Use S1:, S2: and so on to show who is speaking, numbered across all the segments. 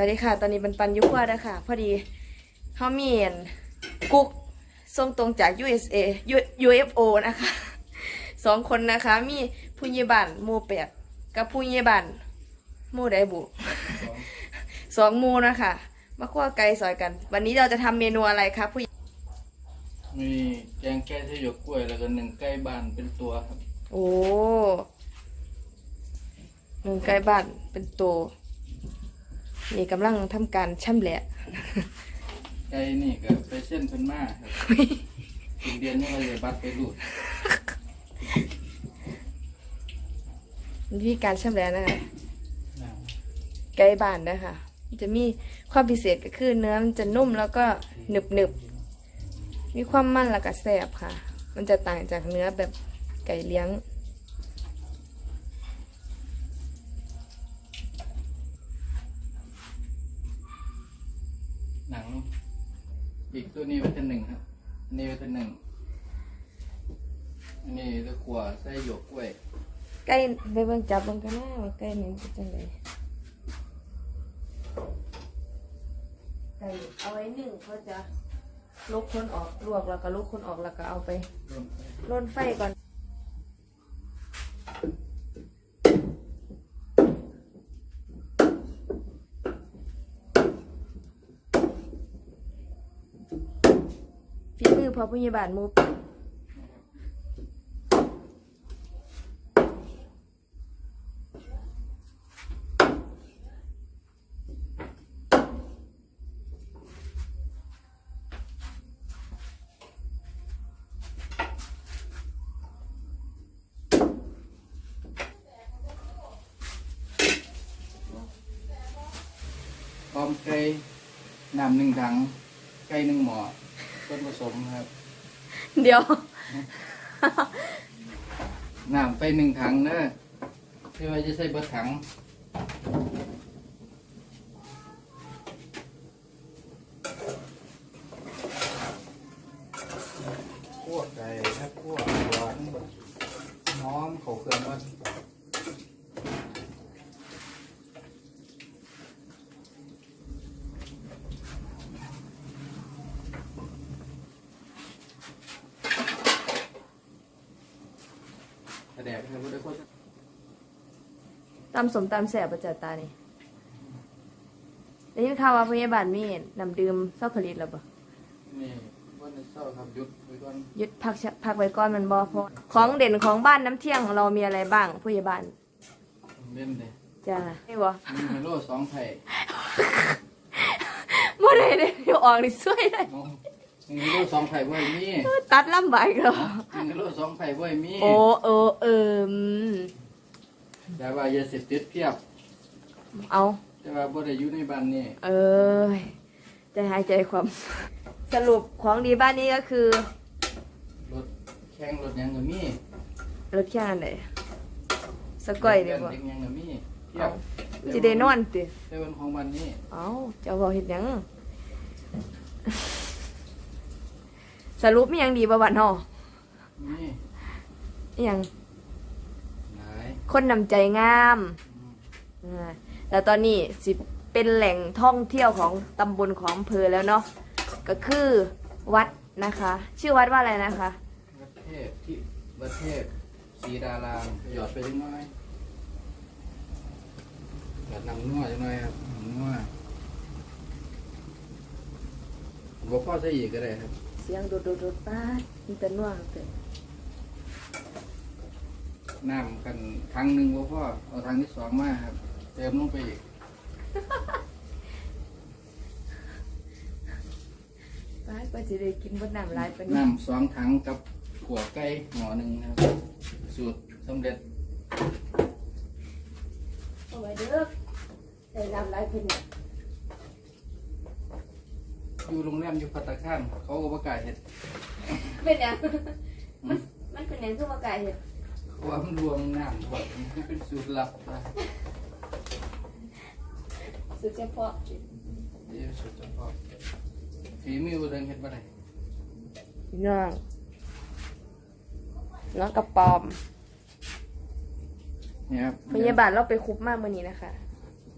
S1: วัสดีค่ะ ตอนนี้เป็นปันยุคว่านะคะพอดีเขามีอันกุ๊กส่งตรงจาก USA U- UFO นะคะสองคนนะคะ มีผู้ใหญ่บ้านหมู่แปดกับผู้ใหญ่บ้านหมู่ไดบุสองหมู่นะคะมาคั่วไก่ซอยกัน วันนี้เราจะทำเมนูอะไรคะผู้ใหญ่
S2: มีแกงแก้ที่หยกกล้วยแล้วก็หนึ่งไก่บ้านเป็นตัวครับ
S1: โอ้หนึ่งไก่บ้านเป็นตัว นี่กำลังทำการช่ำแหละ
S2: ไก่นี่ก็ไปเส้นเป็นมาครับกินเดือนนี้เราเลยบัตรไปรูด
S1: วิธีการช่ำแหละนะคะไก่บ้านนะคะมันจะมีความพิเศษก็คือเนื้อมันจะนุ่มแล้วก็หนึบหนึบๆมีความมันแล้วก็แซ่บค่ะ มันจะต่างจากเนื้อแบบไก่เลี้ยง
S2: หนัง อีกตัวนี้ไว้เป็นหนึ่งครับอันนี้ไว้เป็นหนึ่งอันนี้ตะกัวใส่หยกกล้วย
S1: ไก่ไปเบิ่งจับเบิ่งกันนะว่าไก่นี่เป็นจังไดไก่เอาไว้หนึ่งเขาจะลุกคนออกลวกแล้วก็ลุกคนออกแล้วก็เอาไป
S2: รวมไป
S1: ร่นไฟก่อน พอผู้ใหญ่บ้านมูป
S2: พร้อมไก่น้ำหนึ่งถังไก่หนึ่งหม้อ ส่วนผสมครับ
S1: เดี๋ยว
S2: น้ำไปหนึ่งถังเนอะที่ว่าจะใส่เบดถัง คั่วไก่ครับคั่วหวานหอมเขาเครื่องมัน กระแดกครับบ่ได้คน
S1: ตำสมตำแสบประจัดตานี่ได้ยินข่าวว่าผู้ใหญ่บ้านมีน้ำดื่มเศร้าผลิตแล้วบ่
S2: นี่วันเสาร์ครับหยุดไว้ก่อน
S1: ยึดพักชะพักไว้ก่อนมันบ่เพราะของเด่นของบ้านน้ำเที่ยงของเรามีอะไรบ้างผู้ใหญ่บ้าน
S2: เล่นเลย
S1: จ้าไม่บ่
S2: มีไฮโลสองไผ่
S1: บ่ได้ได้เดี๋ยวออกนี่ช่วยได้
S2: เอา มีไฮโลสองไผ่บ่อยมี
S1: ตัดลำบากแล้ว
S2: มีไฮโลสองไผ่บ่อยมี
S1: โอ้เออเอออืม
S2: แต่ว่าอย่าเสพติดเพียบ
S1: เอา
S2: แต่ว่าบ่ได้อยู่ในบ้านนี่
S1: เออใจหายใจความ สรุปของดีบ้านนี้ก็คือ
S2: รถแข่งรถหยังก็มี
S1: รถแค่อันไหนสก้อยเดียวบ่
S2: เด็กหยังก็มีเพีย
S1: เอา
S2: บ
S1: สิได้นอนติ
S2: แต่วันของบ้านนี้
S1: เอาเจ้าบ่เฮ็ดหยัง สรุปมีหยังดีบ่บัดเฮา
S2: มี
S1: อิหยัง
S2: หลาย
S1: คนนำใจงาม
S2: อืม
S1: อ่าแล้วตอนนี้สิเป็นแหล่งท่องเที่ยวของตำบลของอำเภอแล้วเนาะก็คือวัดนะคะ ชื่อวัดว่าอะไรนะคะ
S2: วัดเทพที่วัดเทพศรีดารามหยอดไปจังน้อยหยอดน้ำนัวจังน้อยครับน้ำนัวบ่พอใส่อีกก็ได้ครับ
S1: เสียงโดดโดดโดดป้าดมีแต่น่วงเต็ม
S2: น้ำกันครั้งหนึ่งบ่พอเอาทางที่สองมาครับ เติมลงไปอีก
S1: ป้าดก็จะได้กินบนน้ำลายเป็น
S2: น้ำสองถังกับขัวไก่หม้อหนึ่งนะครับ สูตรสำเร็จ
S1: เอาไว้เด้อใส่น้ำลายเป็นเนี่ย
S2: อยู่โรงแรมอยู่พัตตาคารเขาก็ประกล้าศเห็ด
S1: เป็นหยังมันมันเป็นหยังคือว่าไก่เห็ด
S2: ความรวมน้ำหมดมันเป็นสูตรลับนะ
S1: สุดเฉพาะ
S2: เดี๋ยวสูตรเฉพาะฝีมือบ่เดินเห็ดบ่ได้
S1: พี่น้องน้องกระปอม
S2: เนี่ยครับ
S1: พยาบาลเราไปคุบมากมื่อนี้นะคะ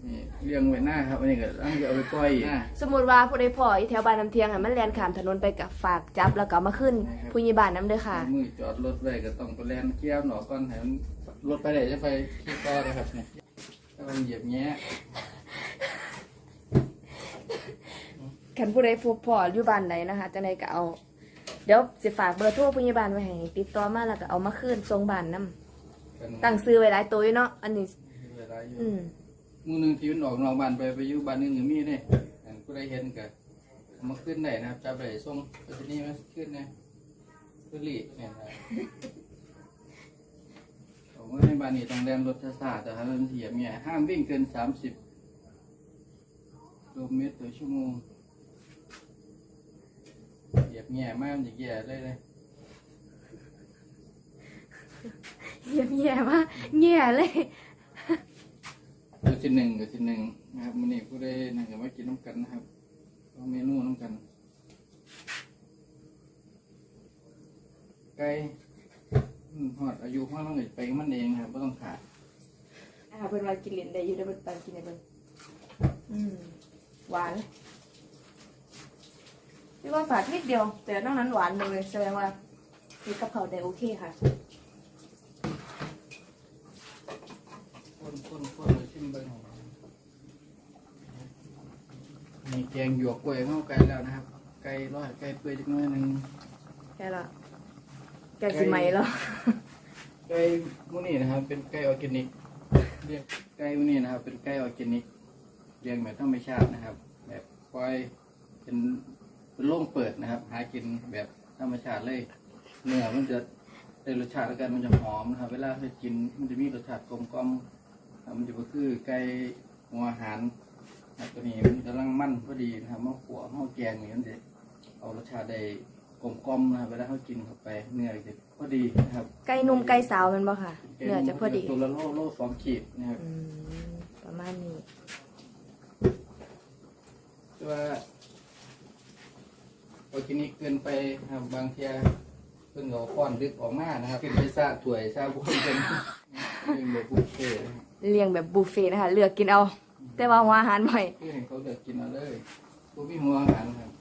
S2: นนี่เลี้ยงไว้หน้าครับอันนี้ก็ต้องเอาไปปล่อยหน้า
S1: สมมุติว่าผู้ใดพ่ออีแถวบ้านน้ำเทียงอะมันแล่นข้ามถนนไปกับฝากจับแล้วก็เอามาขึ้นผู้ใหญ่บ้านน้ำเด้อค่ะ
S2: เอามือจอดรถไว้ก็ต้องไปแล่นเกี้ยวหนอก่อนให้มันรถไปได้จะไปที่ต่อนะครับเนี่ยถ้ามันเหยียบแง่
S1: คันผู้ใดพบพ่ออยู่บ้านใดนะคะจังไดก็เอา เดี๋ยวสิฝากเบอร์โทรผู้ใหญ่บ้านไว้ให้ติดต่อมาแล้วก็เอามาคืนส่งบ้านนํ
S2: กัน
S1: ตั้งซื้อไว้หลายตัวอยู่เนาะอันนี้
S2: เวลาอยู่
S1: อืม
S2: มือหนึ่งที่มันออกนอกบ้านไปไปอยู่บ้านนึงก็มีเนี่ยอันผู้เห็นก็เอามาขึ้นได้นะครับจะไปส่งไปที่นี่มาขึ้นนะขึ้นลีเนี่ยนะผมว่าในบ้านนี้ต้องแล่นรถช้าๆแต่ถ้ามันเหยียบเนี่ยห้ามวิ่งเกินสามสิบกิโลเมตรต่อชั่วโมงเหยียบแง่มากมันจะแย่เลยเลย
S1: เหยียมแย่มากแย่เลย
S2: ตัวที่หนึ่งกับที่หนึ่งนะครับมันนี่ผู้ได้นั่งกับมากินน้ำกันนะครับเอาเมนูน้ำกัน ไก่หอดอายุของเราเลยไปมันเองนะครับไม่ต้องขาด
S1: อ่าเพิ่นว่ากินเหรียญได้อยู่เด้อเพิ่นปันกินได้เบิ่งอืมหวานพี่ว่าฝาดนิดเดียว แต่นอกนั้นหวานเลยแสดงว่าคือกับเขาได้โอเคค่ะ
S2: คนคนคน ชิมเบิ้งมีแกงหยวกกล้วยเข้าไก่แล้วนะครับ ไก่ร้อยไก่เปื่อยจักหน้อยหนึ่ง
S1: แค่ละแกสิไหมแล้ว
S2: ไก่มูนี่นะครับ เป็นไก่ออร์แกนิก เรียกไก่มูนี่นะครับ เป็นไก่ออร์แกนิกเลี้ยงแบบธรรมชาตินะครับ แบบปล่อยเป็นเป็นโล่งเปิดนะครับ หากินแบบธรรมชาติเลย เนื้อมันจะได้รสชาติแล้วกันมันจะหอมนะครับ เวลาไปกินมันจะมีรสชาติกลมกล่อมครับ มันจะบ่คือไก่หัวอาหารนะครับตัวนี้มันกำลังมันพอดีนะครับมะขัวมะแกงนี่มันจะเอารสชาติได้กลมกล่อมนะครับเวลาเขากินเข้าไปเนื้อจะพอดีนะครับ
S1: ไก่นุ่มไก่สาวแมันบ่ค่ะเนื้อจะพอดี
S2: ตัวละโลโลสองขีดนะครับ
S1: อืมประมาณนี้
S2: แต่ว่าโอกินิกเกินไปครับบางเทียเพิ่งเอาค้อนดึกออกมานะครับขึ้นไปซาถ้วยซาบุ้นเป็นเรื่องแบบบุฟเฟ่ต์นะครับ
S1: เลี้ยงแบบบุฟเฟ่ต์นะคะ เลือกกินเอา แต่ว่าหัวอาหารบ่อย
S2: เพื่อให้เขาเลือกกินเอาเลยผู้มีหัวอาหารครับ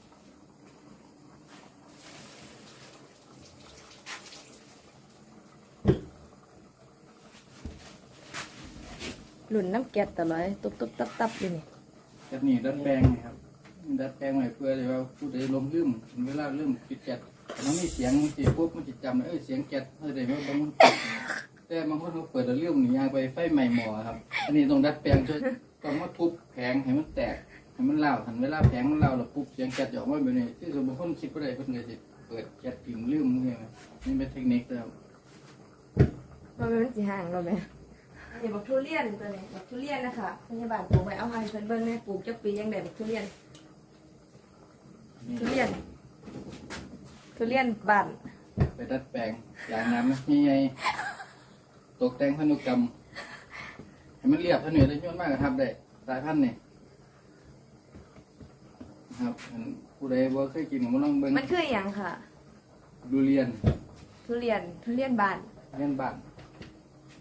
S1: หลุนน้ำแก๊สตลอดตุบตุบตับตับอยู่นี่
S2: แบบนี้ดัดแปลงนะครับ ดัดแปลงไว้เพื่อที่ว่าผู้ใดลมลืมเวลาลืมปิดแก๊สมันมีเสียงมันสิปุ๊บมันจะจำเออเสียงแก๊สเออได้ไหมบาง แต่บางคนเขาเปิดแล้วเรื่องหนียางไปไฟใหม่หมอครับ อันนี้ต้องดัดแปลงช่วยต้องมาทุบแผงให้มันแตกให้มันเล่าหันเวลาแผงมันเล่าแล้วปุ๊บเสียงแก๊สจะออกมาแบบนี้ที่สมมติคนคิดว่าได้เพิ่นก็จะเปิดแก๊สพิมพ์ลืมนี่ไงนี่เป็นเทคนิคแล้ว
S1: มันเป็นสีห่างเราไหมอย่าบอกทุเรียนตัวนี้บอกทุเรียนนะคะพยาบาลปลูกไว้เอาให้เพิ่นเบิ่งแม่ปลูกจักปียังได้บอกทุเรียน ทุเรียน ทุเรียนบ้าน
S2: ไปดัดแปลงอย่างน้ำนี่ไง ตกแต่งพันธุกรรมให้มันเรียบเท่านี้ได้ยอดมากก็ทำได้สายพันธุ์นี่ครับอันผู้ใดบ่เคยกินก็มาลองเบิ่ง
S1: มันคืออหย่างค่ะ
S2: ดูเรียน
S1: ทุเรียนทุเรียนบ้าน
S2: เรียนบ้าน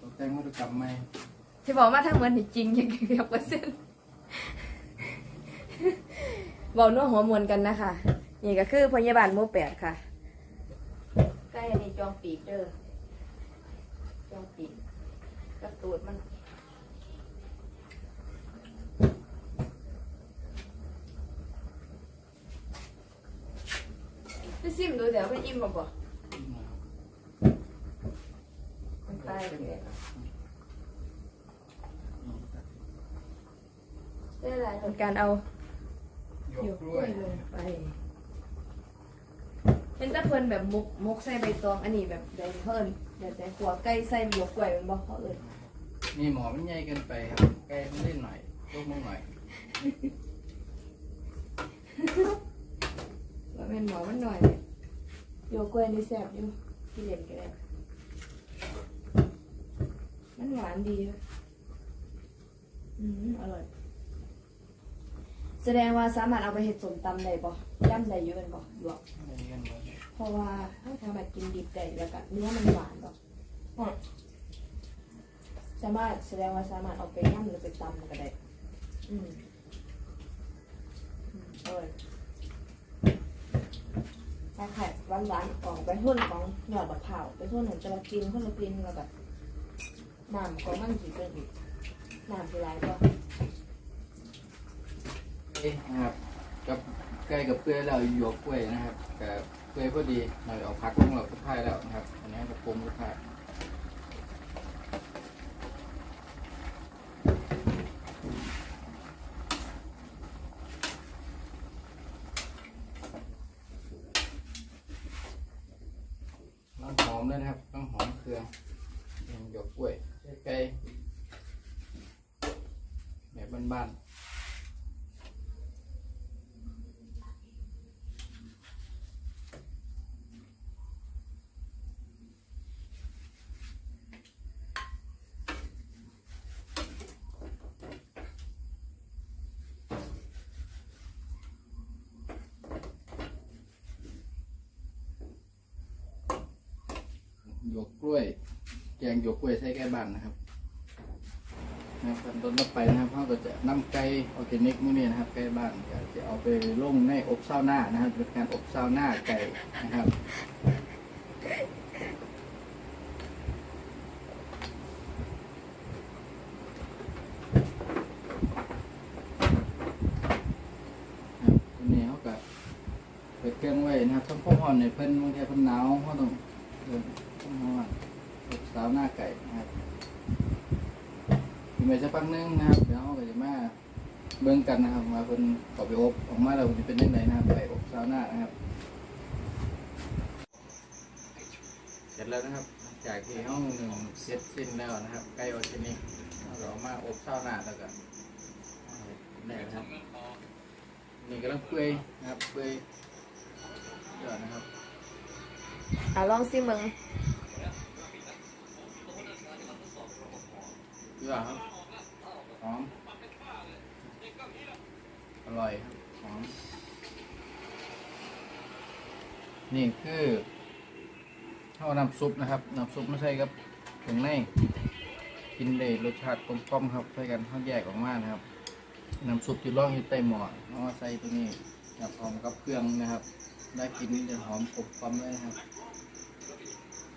S2: ตกแต่งพันธุกรรมใหม่
S1: ที่บอกมาทั้งหมดนี่จริงอย่างเดียวเปอร์เซ็นต์บอกนัวหัวมวนกันนะคะ นี่ก็คือพยาบาลหมู่แปดค่ะ ใกล้อันนี้จองปีกเด้อ จองปีกกระ ตูดมันไปซิมดูเดี๋ยวไปอิ่มมาบ่มันตายเลยได้หลายเหมือนการเอา
S2: หย
S1: หยว
S2: ก
S1: ก
S2: ก
S1: ก
S2: ล้
S1: ล้ว
S2: วยย
S1: ลงไป เป็นตะเพิ่นแบบมุกมุกใส่ใบตอง อันนี้แบบใบเพิ่นเดี๋ยวแต่หัวไก่ใส่หยวกกล้วยมันบอกเขาเอ่ย
S2: นี่หมอมันใหญ่เกินไปครับใกล้มันเล่นหน่อยลูกมันหน่อย
S1: ว่าแม่นหมอมันหน่อยหยวกกล้วยนี่แซ่บอยู่ที่เล่นก็ได้มันหวานดีอะอืมอร่อย แสดงว่าสามารถเอาไปเห็ดสมตำได้บ่ย่ำได้อยู่เป็นบ่หรอก
S2: ไม่เรียนบ่
S1: เพราะว่าถ้าทำแบบกินดิบได้แล้วก็เนื้อมันหวานบ่ สามารถแสดงว่าสามารถเอาไปย่ำหรือไปตำก็ได้ อืมอืมออยถ้าไข่หวานๆออกไปทุ่นของหยอดบักเผาไปทุ่นหนึ่งจะมากินคนละกินแล้วแบบน้ำของมันสีเป็นอีกน้ำคือไรก็
S2: เอ๊ะครับกับใกล้กับเปื่อยแล้วหยวกกล้วยนะครับกับเปื่อยพอดีเราเอาพักของเราทุกท่ายแล้วนะครับอันนี้กับปรุงทุกท่ายต้องหอมด้วยนะครับ ต้องหอมเครื่องหยวกกล้วยใกล้ๆแบบบ้านๆ หยวกกล้วย แกงหยวกกล้วยใส่แก้บ้านนะครับนะครับต้นต่อไปนะครับเขาก็จะนำไก่ออร์แกนิกมื้อนี้นะครับไก่บ้านจะเอาไปลงในอบซาวน่านะครับเป็นการอบซาวน่าไก่นะครับครับตัวนี้เขาก็ไปเครื่องไว้นะครับทั้งพวกหอนในเพิ่นบางทีเพิ่นหนาวเขาต้อง เพิ่นต้องห่อนอบซาวน่าไก่นะครับอีกไม่สักพักหนึงนะครับเดี๋ยวเราก็จะมาเบิ่งกันนะครับว่าเพิ่นเขอไปอบออกมาแล้วจะเป็นยังไงนะครับไปอบซาวน่านะครับเสร็จแล้วนะครับหลังจากที่ห้องหนึ่งเสร็จสิ้นแล้วนะครับใกล้ออร์แกนิกเราก็เอามาอบซาวน่าแล้วก็นี่นะครับนี่กำลังเปื่อยนะครับเปื่อยเดี๋ยวนะครับ
S1: อะลองซิมึง
S2: เดี๋ยวครับหอมอร่อยครับหอมนี่คือข้าวน้ำซุปนะครับน้ำซุปไม่ใช่ครับถึงในกินเลยรสชาติกลมกล่อมครับใส่กันข้าวแยกออกมานะครับน้ำซุปที่ร่องอยู่ใต้หม้อเอามาใส่ตัวนี้กับพร้อมกับเครื่องนะครับ ได้กินจะหอมกลมกล่อมเลยนะครับ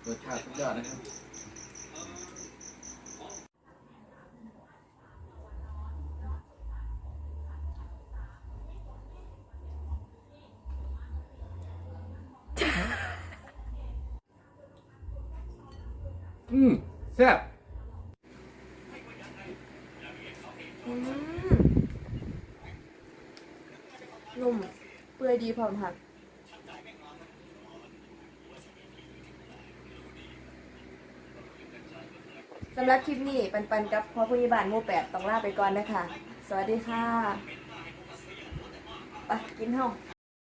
S2: รสชาติสุดยอดนะครับ
S3: อืมแซ่บ
S1: อืมนุ่มเปื่อยดีพร้อมค่ะสำหรับคลิปนี้ปันปันกับพ่อผู้ใหญ่บ้านมู่แปดต้องลาไปก่อนนะคะ สวัสดีค่ะ ไปกินห้อง